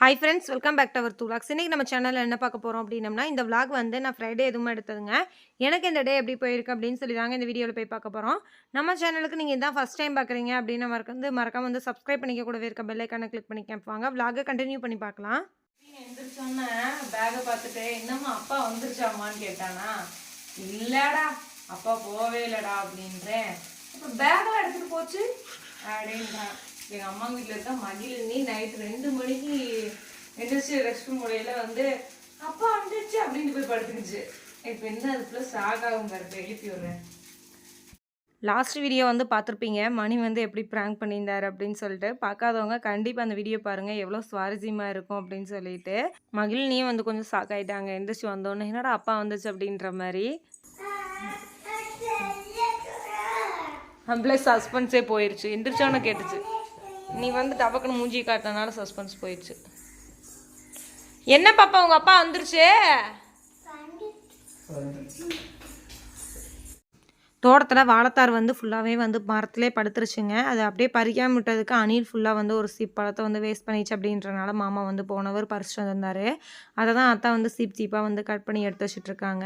Hi friends welcome back to our two logs இன்றைக்கி நம்ம சேனலில் என்ன பார்க்க போகிறோம் அப்படின்னம்னா இந்த விளாக் வந்து நான் ஃப்ரைடே எதுவும் எடுத்ததுங்க. எனக்கு இந்த டே எப்படி போயிருக்கு அப்படின்னு சொல்லி தாங்க இந்த வீடியோவில் போய் பார்க்க போகிறோம் நம்ம சேனலுக்கு நீங்கள் இதான் ஃபஸ்ட் டைம் பார்க்குறீங்க அப்படின்னு மறக்க வந்து மறக்காம வந்து சப்ஸ்கிரைப் பண்ணிக்க கூடவே இருக்க பெல்லைக்கான கிளிக் பண்ணி கேட்பாங்க விளாகை கண்டினியூ பண்ணி பார்க்கலாம். எந்திரிச்சோன்னே பேகை பார்த்துட்டு என்னம்மா அப்பா வந்துருச்சாமான்னு கேட்டானா? இல்லைடா அப்பா போவே இல்லைடா அப்படின்றேன். இப்போ பேக்கெல்லாம் எடுத்துகிட்டு போச்சு? அப்படின்றான். எங்கள் அம்மா வீட்டில் இருக்க மகிழினி நைட் ரெண்டு மணிக்கு எந்திரிச்சு ரெஸ்ட் ரூம் முறையில வந்து அப்பா வந்துருச்சு அப்படின்னு போய் படுத்துக்கிச்சு. இப்போ என்ன அது ப்ளஸ் ஆகாகும் பாருங்க எழுப்பி விடுறேன். லாஸ்ட் வீடியோ வந்து பார்த்துருப்பீங்க. மணி வந்து எப்படி ப்ராங்க் பண்ணியிருந்தார் அப்படின்னு சொல்லிட்டு. பார்க்காதவங்க கண்டிப்பாக அந்த வீடியோ பாருங்கள் எவ்வளோ சுவாரஸ்யமாக இருக்கும் அப்படின்னு சொல்லிட்டு. மகிழ்னியும் வந்து கொஞ்சம் ஷாக் ஆகிட்டாங்க எந்திரிச்சு வந்தோன்னே என்னடா அப்பா வந்துச்சு அப்படின்ற மாதிரி. நம்மளே சஸ்பென்ஸே போயிடுச்சு எந்திரிச்சோன்னு கேட்டுச்சு. நீ வந்து டபக்குன்னு மூஞ்சி காட்டினால சஸ்பென்ஸ் போயிடுச்சு. என்ன பாப்பா உங்க அப்பா வந்துருச்சு? தோட்டத்தில் வாழைத்தார் வந்து ஃபுல்லாகவே வந்து மரத்துலேயே படுத்துருச்சுங்க. அது அப்படியே பறிக்காம விட்டதுக்கு அணில் ஃபுல்லாக வந்து ஒரு சீப் பழத்தை வந்து வேஸ்ட் பண்ணிச்சு அப்படின்றனால மாமா வந்து போனவர் பறிச்சுட்டு வந்திருந்தாரு. அதை தான் அத்தா வந்து சீப் சீப்பாக வந்து கட் பண்ணி எடுத்து வச்சுட்டு இருக்காங்க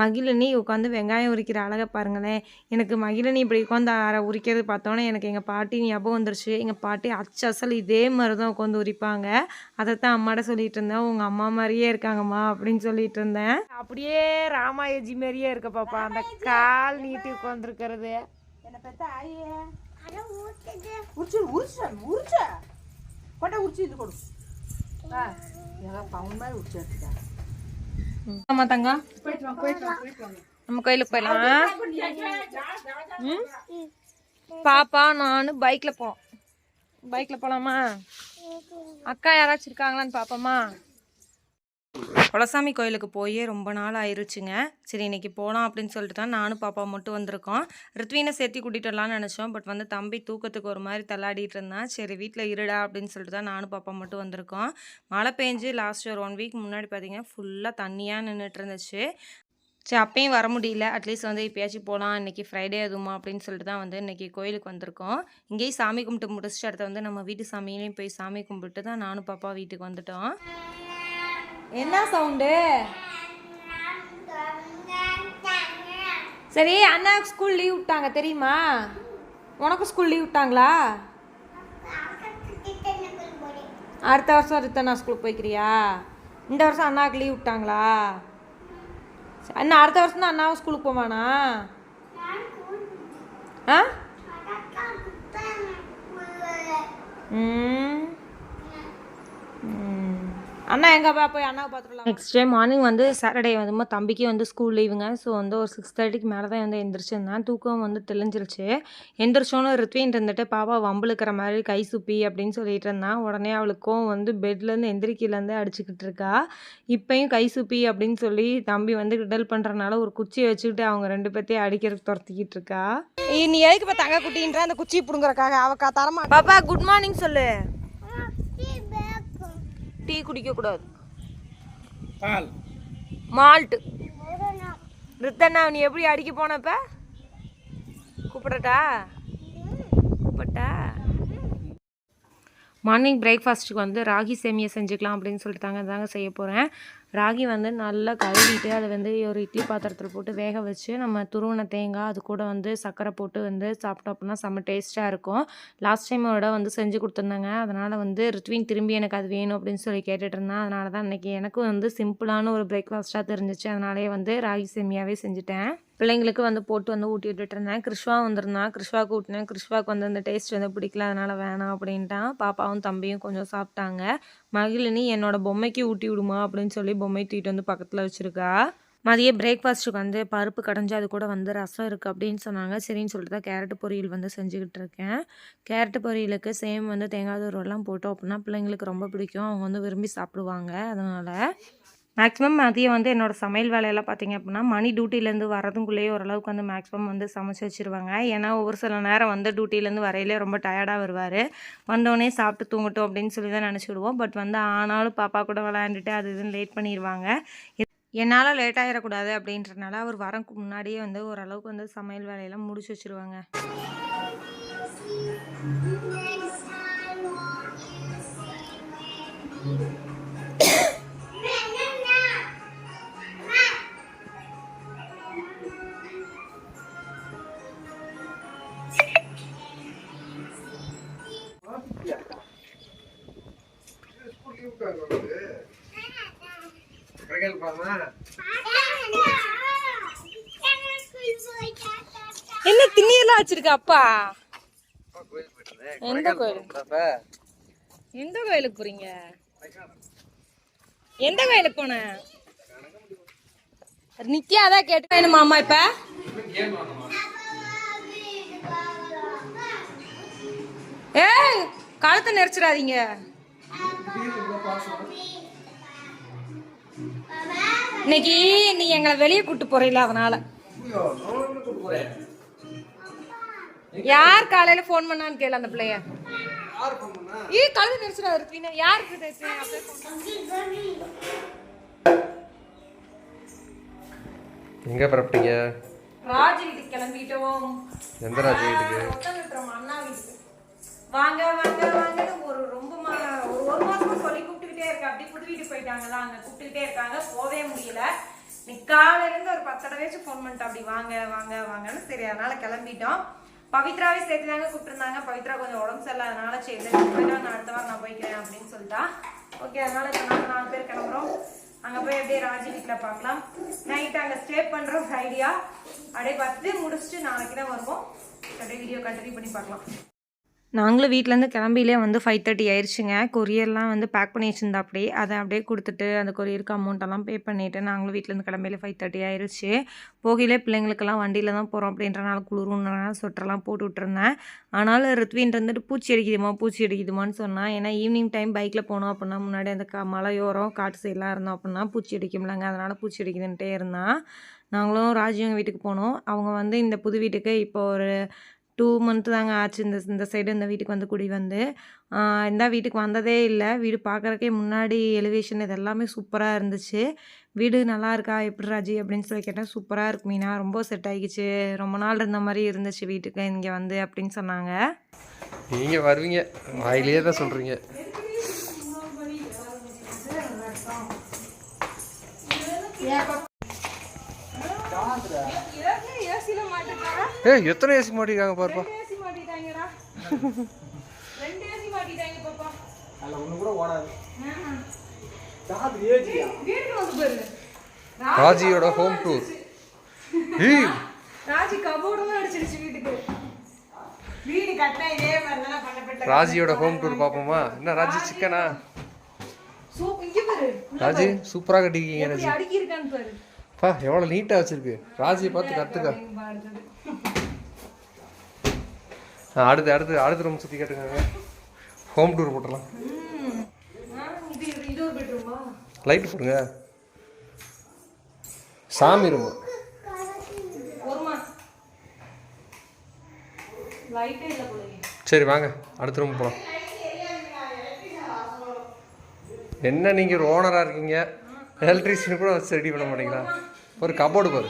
மகிழினி உட்காந்து வெங்காயம் உரிக்கிற அழகை பாருங்களேன். எனக்கு மகிழினி இப்படி உட்காந்து அரை உரிக்கிறது பார்த்தோன்னே எனக்கு எங்கள் பாட்டி ஞாபகம் வந்துருச்சு. எங்கள் பாட்டி அச்சு அசல் இதே மாதிரி தான் உட்காந்து உரிப்பாங்க. அதைத்தான் அம்மாட்ட சொல்லிட்டு இருந்தேன். உங்கள் அம்மா மாதிரியே இருக்காங்கம்மா அப்படின்னு சொல்லிட்டு இருந்தேன். அப்படியே ராமாயஜி மாதிரியே இருக்க பாப்பா. அந்த கால் நீட்டி உட்காந்துருக்கிறது என்ன பெத்த ஆயே? உரிச்சு உரிச்ச உரிச்ச. கொண்டா உரிச்சு இது கொடு. ஆ பவுன் மாதிரி உரிச்சு எடுத்துட்டா ஆமா தங்க. போயிட்டு வாங்க போயிட்டு வாங்க போயிட்டு வாங்க நம்ம கோயிலுக்கு போயிடலாம்? பாப்பா நான் பைக்கில் போவோம் பைக்கில் போகலாமா அக்கா யாராச்சும் இருக்காங்களான்னு பார்ப்போமா குலசாமி கோயிலுக்கு போயே ரொம்ப நாள் ஆயிருச்சுங்க. சரி இன்னைக்கு போகலாம் அப்படின்னு சொல்லிட்டு தான் நானும் பாப்பா மட்டும் வந்திருக்கோம். ரித்வீனை சேர்த்து கூட்டிகிட்டு வரலாம்னு நினச்சோம். பட் வந்து தம்பி தூக்கத்துக்கு ஒரு மாதிரி தள்ளாடிட்டு இருந்தான். சரி வீட்டில் இருடா அப்படின்னு சொல்லிட்டு தான் நானும் பாப்பா மட்டும் வந்திருக்கோம். மழை பெஞ்சு லாஸ்ட் ஒரு ஒன் வீக் முன்னாடி பார்த்தீங்கன்னா ஃபுல்லாக தண்ணியாக நின்றுட்டு இருந்துச்சு. சரி அப்பயும் வர முடியல. அட்லீஸ்ட் வந்து இப்போயாச்சும் போகலாம் இன்றைக்கி ஃப்ரைடே அதுமா அப்படின்னு சொல்லிட்டு தான் வந்து இன்றைக்கி கோயிலுக்கு வந்திருக்கோம். இங்கேயும் சாமி கும்பிட்டு முடிச்சுட்டு அடுத்து வந்து நம்ம வீட்டு சாமியிலையும் போய் சாமி கும்பிட்டு தான் நானும் பாப்பா வீட்டுக்கு வந்துட்டோம். என்ன சவுண்டு? சரி அண்ணாவுக்கு ஸ்கூல் லீவ் விட்டாங்க தெரியுமா? உனக்கு ஸ்கூல் லீவ் விட்டாங்களா? அடுத்த வருஷம் ரித்தனா ஸ்கூலுக்கு போய்க்கிறியா? இந்த வருஷம் அண்ணாவுக்கு லீவ் விட்டாங்களா? சரி, அண்ணா அடுத்த வருஷம் தான் அண்ணாவும் ஸ்கூலுக்கு போவானா? ஆ? ம். ம். அண்ணா எங்கப்பா போய் அண்ணாவை பார்த்துடலாம்? நெக்ஸ்ட் டே மார்னிங் வந்து சாட்டர்டே வந்து தம்பிக்கு வந்து ஸ்கூல் லீவுங்க ஸோ வந்து ஒரு சிக்ஸ் தேர்ட்டிக்கு மேலே தான் வந்து எந்திரிச்சிருந்தேன் தூக்கம் வந்து தெளிஞ்சிருச்சு. எந்திரிச்சோன்னு ரித்வின் இருந்துட்டு பாப்பா வம்புழுக்கிற மாதிரி கை சுப்பி அப்படின்னு சொல்லிட்டு இருந்தான் உடனே அவளுக்கும் வந்து பெட்லேருந்து எந்திரிக்கையிலேருந்து அடிச்சுக்கிட்டு இருக்கா. இப்பயும் கை சுப்பி அப்படின்னு சொல்லி தம்பி வந்து கிண்டல் பண்ணுறனால ஒரு குச்சியை வச்சுக்கிட்டு அவங்க ரெண்டு பேர்த்தையும் அடிக்கிறதுக்கு துரத்திக்கிட்டு இருக்கா. நீ எதுக்கு இப்போ தங்க குட்டின்ற? அந்த குச்சி பிடுங்குறக்காக அவக்கா தரமா பாப்பா குட் மார்னிங் சொல்லு. டீ குடிக்க கூடாது. பால். மால்ட் ரித்தண்ணா நீ எப்படி அடிக்க போனப்ப கூப்பிடட்டா? கூப்பிட்டா? மார்னிங் பிரேக்ஃபாஸ்ட்டுக்கு வந்து ராகி சேமியை செஞ்சுக்கலாம் அப்படின்னு சொல்லிட்டு தாங்க தாங்க செய்ய போகிறேன் ராகி வந்து நல்லா கழுவிட்டு அதை வந்து ஒரு இட்லி பாத்திரத்தில் போட்டு வேக வச்சு நம்ம துருவன தேங்காய் அது கூட வந்து சர்க்கரை போட்டு வந்து சாப்பிட்டோம் அப்படின்னா செம்ம டேஸ்ட்டாக இருக்கும். லாஸ்ட் டைமோட வந்து செஞ்சு கொடுத்துருந்தாங்க. அதனால் வந்து ரித்வின் திரும்பி எனக்கு அது வேணும் அப்படின்னு சொல்லி கேட்டுட்டு இருந்தேன். அதனால தான் இன்றைக்கி எனக்கும் வந்து சிம்பிளான ஒரு பிரேக்ஃபாஸ்ட்டாக தெரிஞ்சிச்சு. அதனாலே வந்து ராகி சேமியாவே செஞ்சுட்டேன். பிள்ளைங்களுக்கு வந்து போட்டு வந்து ஊட்டி விட்டுட்டு இருந்தேன். கிருஷ்வா வந்திருந்தான் கிருஷ்வாவுக்கு ஊட்டினேன். கிருஷ்வாவுக்கு வந்து அந்த டேஸ்ட் வந்து பிடிக்கல அதனால் வேணாம் அப்படின்ட்டான். பாப்பாவும் தம்பியும் கொஞ்சம் சாப்பிட்டாங்க. மகிழினி என்னோட பொம்மைக்கு ஊட்டி விடுமா? அப்படின்னு சொல்லி பொம்மை தூக்கிட்டு வந்து பக்கத்தில் வச்சுருக்கா. மதிய பிரேக்ஃபாஸ்ட்டுக்கு வந்து பருப்பு கடைஞ்சி அது கூட வந்து ரசம் இருக்குது அப்படின்னு சொன்னாங்க. சரின்னு சொல்லிட்டு தான் கேரட் பொரியல் வந்து செஞ்சுக்கிட்டு இருக்கேன். கேரட் பொரியலுக்கு சேம் வந்து தேங்காய் தூரெல்லாம் போட்டோம் அப்படின்னா பிள்ளைங்களுக்கு ரொம்ப பிடிக்கும். அவங்க வந்து விரும்பி சாப்பிடுவாங்க. அதனால் மேக்ஸிமம் மதியம் வந்து என்னோட சமையல் வேலையெல்லாம் பார்த்திங்க அப்படின்னா மணி டியூட்டிலேருந்து வரதுக்குள்ளேயே ஓரளவுக்கு வந்து மேக்ஸிமம் வந்து சமைச்சு வச்சுருவாங்க. ஏன்னா ஒவ்வொரு சில நேரம் வந்து டியூட்டிலேருந்து வரையிலே ரொம்ப டயர்டாக வருவார். வந்தோடனே சாப்பிட்டு தூங்கட்டும் அப்படின்னு சொல்லி தான் நினச்சிடுவோம் பட் வந்து ஆனாலும் பாப்பா கூட விளையாண்டுட்டு அது இதுன்னு லேட் பண்ணிடுவாங்க என்னால் லேட் ஆகிடக்கூடாது அப்படின்றனால அவர் வரக்கு முன்னாடியே வந்து ஓரளவுக்கு வந்து சமையல் வேலையெல்லாம் முடிச்சு வச்சுருவாங்க. என்ன திண்ணியெல்லாம் வச்சிருக்க அப்பா? எந்த கோயில்? எந்த கோயிலுக்கு போறீங்க? எந்த கோயிலுக்கு போன? நித்யா தான் கேட்டு வேணுமா அம்மா இப்ப? ஏய் கழுத்தை நெரிச்சிடாதீங்க. இன்னைக்கு நீ எங்களை வெளியே கூட்டு போறீல அதனால. யார் காலையில ஃபோன் பண்ணான்னு கேளு அந்த பிள்ளைய. ஈ கழுத்து நெரிச்சிடாது இருக்கீங்க யாருக்கு. எங்க புறப்பட்டீங்க? ராஜ் வீட்டுக்கு கிளம்பிட்டோம். எந்த ராஜ் வீட்டுக்கு? வாங்க வாங்க வாங்கன்னு ஒரு ரொம்ப ஒரு மாசமா சொல்லி கூப்பிட்டுக்கிட்டே இருக்கேன் அப்படி புது வீட்டுக்கு போயிட்டாங்களா அங்க கூப்பிட்டுக்கிட்டே இருக்காங்க. போவே முடியல. நீ காலையில இருந்து ஒரு பத்து தடவையாச்சும் ஃபோன் பண்ணிட்டு அப்படி வாங்க வாங்க வாங்கன்னு சரி அதனால கிளம்பிட்டோம். பவித்ராவே சேர்த்து தாங்க கூப்பிட்டுருந்தாங்க. பவித்ரா கொஞ்சம் உடம்பு சரியில்லாதனால சரி போயிட்டு நான் அடுத்த வாரம் நான் போய்க்கிறேன் அப்படின்னு சொல்லிட்டா. ஓகே அதனால இப்போ நாங்கள் நாலு பேர் கிளம்புறோம். அங்கே போய் அப்படியே ராஜி வீட்டில் பார்க்கலாம். நைட் அங்கே ஸ்டே பண்ணுறோம் ஃப்ரைடியா அப்படியே பார்த்துட்டு முடிச்சுட்டு நாளைக்கு தான் வருவோம். அப்படியே வீடியோ கண்டினியூ பண்ணி பார்க்கலாம். நாங்களும் வீட்டிலேருந்து கிளம்பிலே வந்து ஃபைவ் தேர்ட்டி ஆயிடுச்சுங்க கொரியர்லாம் வந்து பேக் பண்ணி வச்சுருந்தா அப்படியே அதை அப்படியே கொடுத்துட்டு அந்த கொரியருக்கு அமௌண்ட்டெல்லாம் பே பண்ணிவிட்டு நாங்களும் வீட்டிலேருந்து கிளம்பியில ஃபைவ் தேர்ட்டி ஆயிடுச்சு போகையிலே பிள்ளைங்களுக்கெல்லாம் வண்டியில் தான் போகிறோம் அப்படின்றனால குளிருன்றனால சொட்டரெல்லாம் போட்டு விட்டுருந்தேன். ஆனாலும் ரித்வின் இருந்துட்டு பூச்சி அடிக்குதுமா பூச்சி அடிக்குதுமான்னு சொன்னால் ஏன்னா ஈவினிங் டைம் பைக்கில் போனோம் அப்படின்னா முன்னாடி அந்த க மலையோரம் காட்டு சைடெலாம் இருந்தோம் அப்படின்னா பூச்சி அடிக்கும்லங்க. அதனால் பூச்சி அடிக்குதுன்ட்டே இருந்தான். நாங்களும் ராஜிவங்க வீட்டுக்கு போனோம். அவங்க வந்து இந்த புது வீட்டுக்கு இப்போ ஒரு டூ மந்த் தாங்க ஆச்சு. இந்த இந்த சைடு இந்த வீட்டுக்கு வந்து குடி வந்து. இந்த வீட்டுக்கு வந்ததே இல்லை. வீடு பார்க்குறக்கே முன்னாடி எலிவேஷன் இது எல்லாமே சூப்பராக இருந்துச்சு. வீடு நல்லா இருக்கா? எப்படி ராஜி? அப்படின்னு சொல்லி கேட்டேன் சூப்பராக இருக்கு மீனா. ரொம்ப செட் ஆகிக்கிச்சு ரொம்ப நாள் இருந்த மாதிரி இருந்துச்சு வீட்டுக்கு. இங்கே வந்து அப்படின்னு சொன்னாங்க. நீங்க வருவீங்க. வாயிலேயே தான் சொல்றீங்க. ஏசியில் ஏய் எத்தனை ஏசி மாட்டிருக்காங்க பாருப்பா. ஏசி மாட்டிட்டாங்கடா ரெண்டு ஏசி மாட்டிட்டாங்க பாப்பா. அதில் ஒன்று கூட ஓடாது. வீட்டுக்கு வந்து பாரு ராஜியோட ஹோம் டூர் ஏய். ராஜி கபோர்டும் அடிச்சிருச்சு வீட்டுக்கு. வீடு கட்டினா இதே மாதிரி தானே பண்ணப்பட்ட ராஜியோட ஹோம் டூர் பார்ப்போமா என்ன ராஜி சிக்கனா சூப் இங்க பாரு. ராஜி சூப்பராக கட்டிக்கிங்க ராஜி. அடுக்கி இருக்கான்னு பாரு. பா எவ்வளோ நீட்டாக வச்சிருக்கு. ராஜியை பார்த்து கற்றுக்க. அடுத்து அடுத்து அடுத்த ரூம் சுற்றி கேட்டுக்கோங்க ஹோம் டூர் போட்டுடலாம். லைட் போடுங்க. சாமி ரூம் சரி வாங்க. அடுத்த ரூம் போகலாம் என்ன நீங்கள் ஒரு ஓனராக இருக்கீங்க? எலக்ட்ரிஷியன் கூட வச்சு ரெடி பண்ண மாட்டீங்களா? ஒரு கபோர்டு பாரு.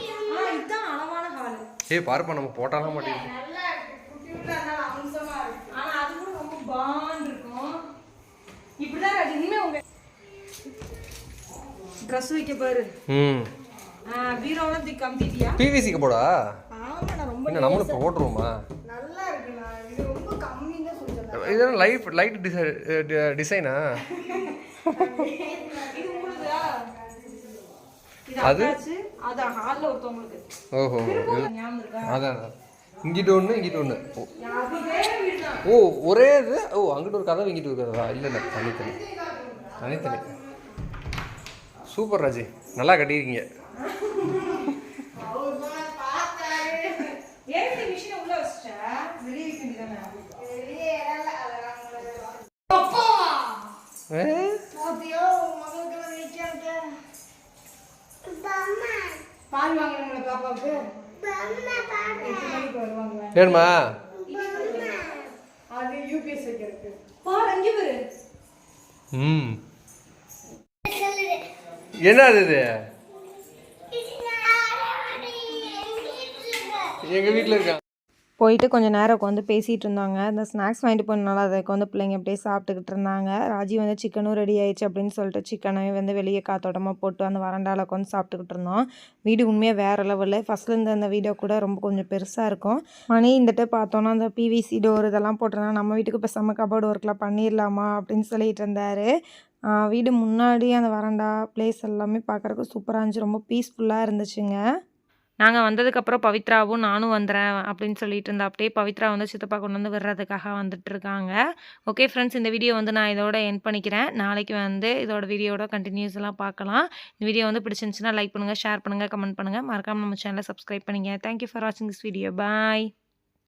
ஏய் பாருப்பா நம்ம போட்டாலாம் மாட்டேங்குது இருக்கு. இருக்கு. ட்ரெஸ் வைக்க பாரு. ம். பீரோலாம் பிவிசி ரொம்ப என்ன நம்மளும் இப்போ ஓட்டுருவோமா நல்லா இது ரொம்ப கம்மின்னு தான் சொல்லிட்டேன். இதெல்லாம் லைட் லைட் டிசை டிசைனா இது உங்களுதா? இது அது? ஓஹோ அதான். இங்கிட்டு ஒன்று இங்கிட்டு ஒன்று ஓ. ஒரே இது? ஓ அங்கிட்டு ஒரு கதவு இங்கிட்டு ஒரு கதவா. இல்லை இல்லை தனித்தனி. தனித்தனி. சூப்பர் ராஜி. நல்லா கட்டியிருக்கீங்க ஏன் இந்த மிஷினை உள்ள வச்சிட்ட வெளியே வைக்க வேண்டியதானே ஏ? பால் வாங்குறவங்கள பாப்பாவுக்கு எட்டு மணிக்கு வருவாங்க வேணுமா? ம். என்ன அது இது? எங்க வீட்டில் இருக்கான் போயிட்டு கொஞ்சம் நேரம் உட்காந்து பேசிகிட்டு இருந்தாங்க. இந்த ஸ்நாக்ஸ் வாங்கிட்டு போனால அதை உட்காந்து பிள்ளைங்க அப்படியே சாப்பிட்டுக்கிட்டு இருந்தாங்க. ராஜி வந்து சிக்கனும் ரெடி ஆயிடுச்சு அப்படின்னு சொல்லிட்டு சிக்கனை வந்து வெளியே காத்தோட்டமாக போட்டு அந்த வறண்டாவில் உட்காந்து சாப்பிட்டுக்கிட்டு இருந்தோம். வீடு உண்மையாக வேறு லெவலில் ஃபஸ்ட்லேருந்து அந்த வீடியோ கூட ரொம்ப கொஞ்சம் பெருசாக இருக்கும். மணி இந்தட்டு பார்த்தோன்னா அந்த பிவிசி டோர் இதெல்லாம் போட்டிருந்தா நம்ம வீட்டுக்கு இப்போ செம்ம கபோர்டு ஒர்க்கெலாம் பண்ணிடலாமா அப்படின்னு சொல்லிட்டு இருந்தார். வீடு முன்னாடி அந்த வறண்டா பிளேஸ் எல்லாமே பார்க்குறக்கு சூப்பராக இருந்துச்சு. ரொம்ப பீஸ்ஃபுல்லாக இருந்துச்சுங்க. நாங்கள் வந்ததுக்கப்புறம் பவித்ராவும் நானும் வந்துடுறேன் அப்படின்னு சொல்லிட்டு இருந்தா அப்படியே பவித்ரா வந்து சித்தப்பா கொண்டு வந்து விடுறதுக்காக வந்துட்டு இருக்காங்க. ஓகே ஃப்ரெண்ட்ஸ் இந்த வீடியோ வந்து நான் இதோட என் பண்ணிக்கிறேன். நாளைக்கு வந்து இதோட வீடியோட கண்டினியூஸ் எல்லாம் பார்க்கலாம். இந்த வீடியோ வந்து பிடிச்சிருந்துச்சுன்னா லைக் பண்ணுங்கள் ஷேர் பண்ணுங்கள் கமெண்ட் பண்ணுங்கள் மறக்காமல் நம்ம சேனலை சப்ஸ்கிரைப் பண்ணிங்க. தேங்க்யூ ஃபார் வாட்சிங் திஸ் வீடியோ பாய்